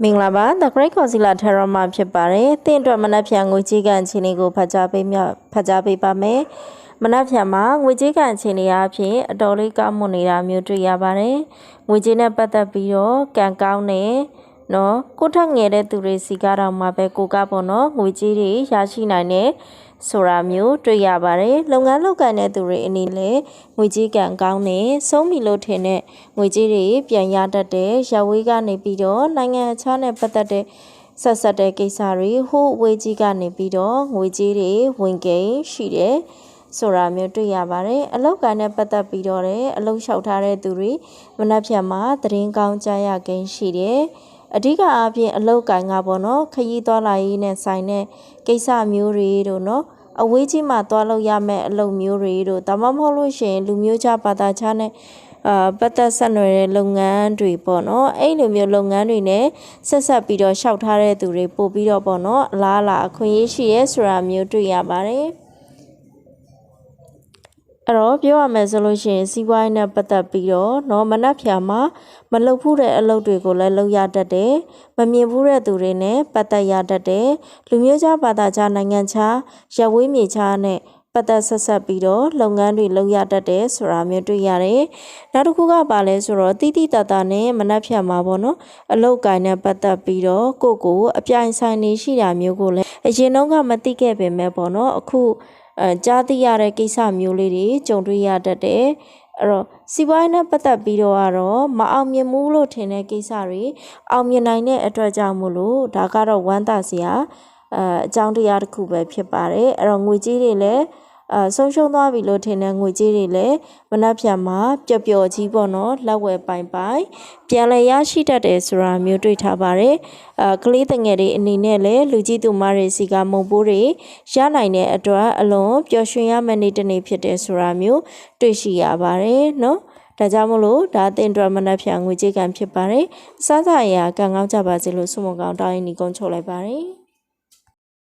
မင်္ဂလာပါ The Great Concealer Tarot မှာဖြစ်ပါတယ်။တင့်အတွက်မနက်ဖြန်ငွေကြေးကန်အခြေအနေကိုဖတ်ကြားပေးမြဖတ်ကြားပေးပါမယ်။မနက်ဖြန်မှာငွေကြေးကန်အခြေအနေအဖြစ်အတော်လေးကောင်းမွန်နေတာမျိုးတွေ့ရပါတယ်။ငွေကြေးနဲ့ပတ်သက်ပြီးတော့ကံကောင်းနေ နော်ကိုထက်ငယ်တဲ့သူတွေစီကတော့မှပဲကိုကပေါ့နော်ငွေကြေးတွေရရှိနိုင်တဲ့ဆိုတာမျိုးတွေ့ရပါတယ်လုပ်ငန်းလုပ်ကိုင်တဲ့သူတွေအနေနဲ့ငွေကြေးကံကောင်းနေဆုံးပြီလို့ထင်တဲ့ငွေကြေးတွေပြန်ရတတ်တဲ့ရဝေးကနေပြီးတော့နိုင်ငံခြားနဲ့ပတ်သက်တဲ့ဆက်ဆက်တဲ့ကိစ္စတွေဟိုဝေးကြီးကနေပြီးတော့ငွေကြေးတွေဝင်ကိန်းရှိတယ်ဆိုတာမျိုးတွေ့ရပါတယ်အလောက်ကန်နဲ့ပတ်သက်ပြီးတော့လည်းအလောက်လျှောက်ထားတဲ့သူတွေမနှက်ဖြန်မှာသတင်းကောင်းကြားရကိန်းရှိတယ် အဓိကအားဖြင့်အလောက်ကန်ကပေါ့နော်ခရီးသွားလာရေးနဲ့ဆိုင်တဲ့ကိစ္စမျိုးတွေတို့နော်အဝေးကြီးမှာသွားလို့ရမယ့်အလုပ်မျိုးတွေတို့ဒါမှမဟုတ်လို့ရှိရင်လူမျိုးခြားဘာသာခြားနဲ့အာပတ်သက်ဆက်နွယ်တဲ့လုပ်ငန်းတွေပေါ့နော်အဲ့လိုမျိုးလုပ်ငန်းတွေနဲ့ဆက်ဆက်ပြီးတော့ရှောက်ထားတဲ့သူတွေပို့ပြီးတော့ပေါ့နော်အလားအလာအခွင့်အရေးရှိရဲဆိုတာမျိုးတွေ့ရပါတယ် အဲ့တော့ပြောရမယ်ဆိုလို့ရှိရင်စီးပွားရေးနဲ့ပတ်သက်ပြီးတော့เนาะမနှက်ဖြာမှာမလုပ်ဘူးတဲ့အလုပ်တွေကိုလည်းလုပ်ရတတ်တယ်မမြင်ဘူးတဲ့သူတွေနဲ့ပတ်သက်ရတတ်တယ်လူမျိုးခြားဘာသာခြားနိုင်ငံခြားရပ်ဝေးမြေခြားနဲ့ပတ်သက်ဆက်ဆက်ပြီးတော့လုပ်ငန်းတွေလုပ်ရတတ်တယ်ဆိုတာမျိုးတွေ့ရတယ်။နောက်တစ်ခုကပါလဲဆိုတော့တိတိတတ်တာနဲ့မနှက်ဖြတ်မှာပေါ့နော်။အလုတ်ကိုင်းနဲ့ပတ်သက်ပြီးတော့ကိုကိုအပြိုင်ဆိုင်နေရှိတာမျိုးကိုလည်းအရင်တော့ကမသိခဲ့ပေမဲ့ပေါ့နော်။အခု အဲကြားသိရတဲ့ကိစ္စမျိုးလေးတွေကြုံတွေ့ရတတ်တယ်။အဲ့တော့စီးပွားရေးနဲ့ပတ်သက်ပြီးတော့ကတော့မအောင်မြင်ဘူးလို့ထင်တဲ့ကိစ္စတွေအောင်မြင်နိုင်တဲ့အတွက်ကြောင့်မို့လို့ဒါကတော့ဝမ်းသာစရာအဲအကြောင်းတရားတစ်ခုပဲဖြစ်ပါတယ်အဲ့တော့ငွေကြေးတွေလည်း အဲဆုံးရှုံးသွားပြီလို့ထင်တဲ့ငွေကြေးတွေလည်းမနှက်ဖြန်မှာပျော်ပျော်ကြီးပေါ့နော်လက်ဝဲပိုင်ပိုင်ပြန်လည်ရရှိတတ်တယ်ဆိုတာမျိုးတွေ့ထားပါတယ်အဲကလေးတငယ်တွေအနေနဲ့လည်းလူကြီးသူမတွေစီကမုံပိုးတွေရနိုင်တဲ့အတွက်အလွန်ပျော်ရွှင်ရမယ့်နေ့တစ်နေ့ဖြစ်တယ်ဆိုတာမျိုးတွေ့ရှိရပါတယ်နော်ဒါကြောင့်မလို့ဒါအသင်တော်မနက်ဖြန်ငွေကြေးကံဖြစ်ပါတယ်။စားစာရာကံကောင်းကြပါစေလို့ဆုမကောင်းတောင်းရင်ဒီကုန်းချုပ်လိုက်ပါတယ်။